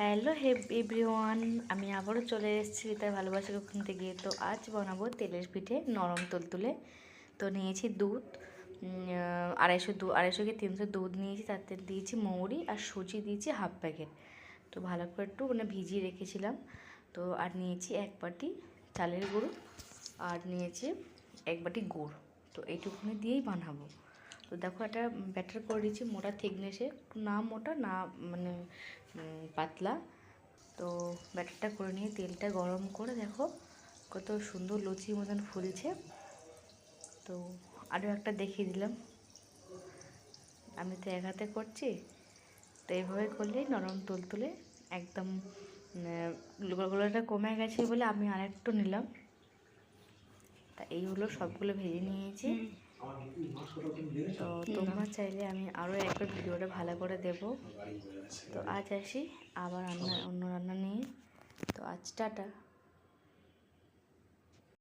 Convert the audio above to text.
Hello হে everyone, আমি আবারও চলে এসেছি তাই ভালোবাসার ওখান থেকে। তো আজ বানাবো তেলের পিঠে নরম তুলতুলে তো নিয়েছি দুধ আড়াইশো দু, আড়াইশো কি তিনশো দুধ নিয়েছি তাতে দিয়েছি মৌরি আর সুজি দিয়েছি হাফ প্যাকেট। তো ভালো করে একটু মানে ভিজিয়ে রেখেছিলাম। তো আর নিয়েছি এক বাটি চালের গুঁড়ো আর নিয়েছি এক বাটি গুড়। তো এইটুকুনি দিয়েই বানাবো। তো দেখো একটা ব্যাটার করে দিয়েছি, মোটা থিকনেসে না মোটা, না মানে পাতলা। তো ব্যাটারটা করে নিয়ে তেলটা গরম করে দেখো কত সুন্দর লুচি মতন ফুলছে। তো আরও একটা দেখিয়ে দিলাম। আমি তো এক হাতে করছি। তো এইভাবে করলেই নরম তুলতুলে একদম গোলাটা কমে গেছে বলে আমি আরেকটু নিলাম। তা এই হলো সবগুলো ভেজে নিয়েছি। তো তোমরা চাইলে আমি আরও একবার ভিডিওটা ভালো করে দেব। তো আজ আসি, আবার রান্না অন্য রান্না নিয়ে। তো আজ টাটা।